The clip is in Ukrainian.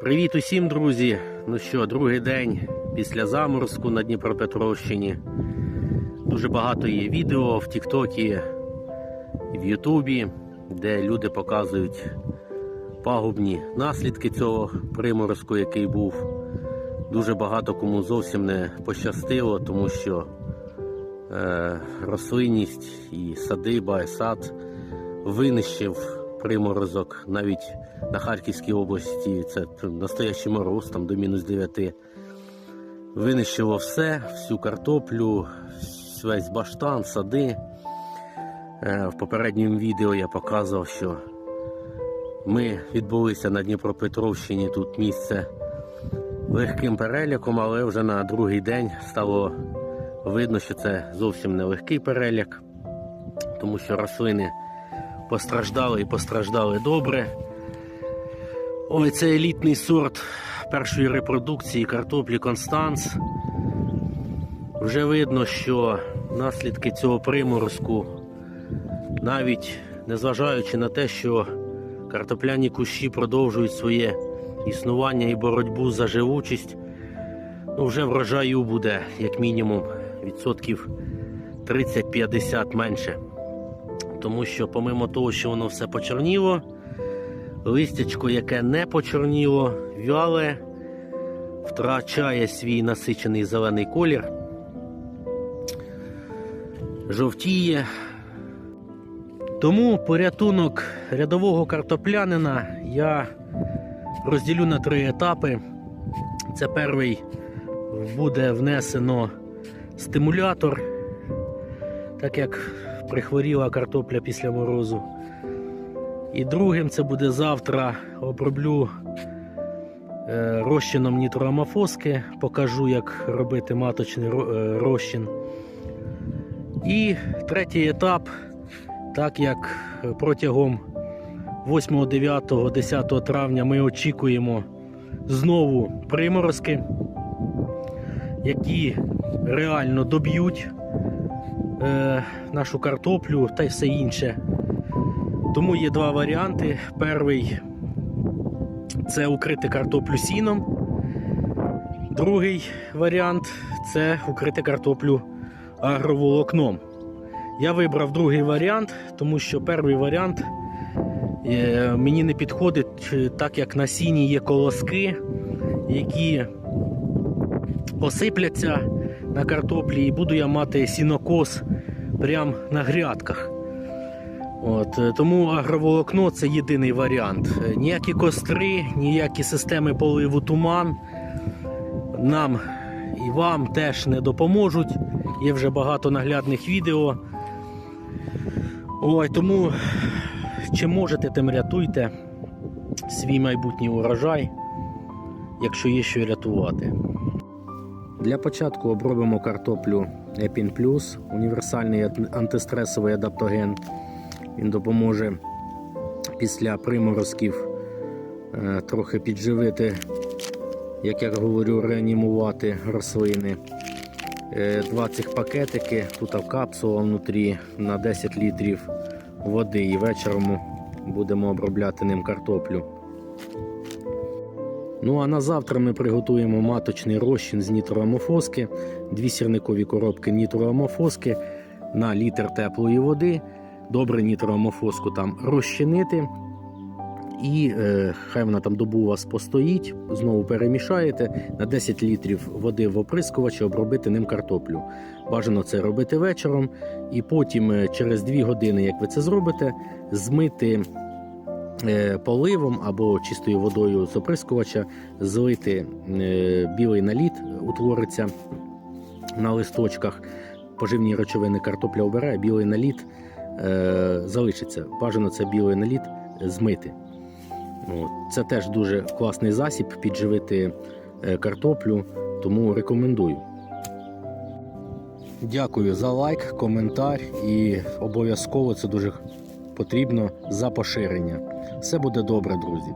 Привіт усім, друзі! Ну що, другий день після заморозку на Дніпропетровщині. Дуже багато є відео в Тіктокі в Ютубі, де люди показують пагубні наслідки цього приморозку, який був. Дуже багато кому зовсім не пощастило, тому що е, рослинність і садиба, і сад винищив приморозок навіть на Харківській області. Це настоящий мороз, там до мінус 9. Винищило все, всю картоплю, весь баштан, сади. Е, В попередньому відео я показував, що ми відбулися на Дніпропетровщині тут місце легким переляком, але вже на другий день стало видно, що це зовсім не легкий переляк, тому що рослини постраждали і постраждали добре. Ой, це елітний сорт першої репродукції картоплі Констанс. Вже видно, що наслідки цього приморозку, навіть незважаючи на те, що картопляні кущі продовжують своє існування і боротьбу за живучість, ну вже врожаю буде як мінімум відсотків 30-50 менше. Тому що, помимо того, що воно все почорніло, листячко, яке не почорніло, вяле, втрачає свій насичений зелений колір, жовтіє. Тому порятунок рядового картоплянина я розділю на три етапи. Це перший буде внесено стимулятор, так як прихворіла картопля після морозу. І другим це буде завтра оброблю е, розчином нітроамофоски, покажу, як робити маточний е, розчин. І третій етап, так як протягом 8, 9, 10 травня ми очікуємо знову приморозки, які реально доб'ють е, нашу картоплю та й все інше. Тому є два варіанти. Перший це укрити картоплю сіном. Другий варіант це укрити картоплю агроволокном. Я вибрав другий варіант, тому що перший варіант е, мені не підходить, е, так як на сіні є колоски, які посипляться на картоплі, і буду я мати сінокос прямо на грядках. От, е, тому агроволокно це єдиний варіант. Е, Ніякі костри, ніякі системи поливу туман нам і вам теж не допоможуть. Є вже багато наглядних відео. Ой, тому чим можете, тим рятуйте свій майбутній урожай, якщо є що рятувати. Для початку обробимо картоплю Епін Плюс, універсальний антистресовий адаптоген. Він допоможе після приморозків е, трохи підживити, як я говорю, реанімувати рослини. Е, Два цих пакетики, тут капсула внутрі на 10 літрів води і вечором будемо обробляти ним картоплю. Ну а на завтра ми приготуємо маточний розчин з нітроамофоски, дві сірникові коробки нітроамофоски на літр теплої води. Добре нітроамофоску там розчинити. І е, хай вона там добу у вас постоїть, знову перемішаєте на 10 літрів води в оприскувачі, обробити ним картоплю. Бажано це робити вечором, і потім е, через 2 години, як ви це зробите, змити поливом або чистою водою з оприскувача, злити е, білий наліт, утвориться на листочках. Поживні речовини картопля обирає, білий наліт е, залишиться. Бажано це білий наліт змити. Це теж дуже класний засіб підживити е, картоплю, тому рекомендую. Дякую за лайк, коментар і обов'язково це дуже потрібно за поширення. Все буде добре, друзі.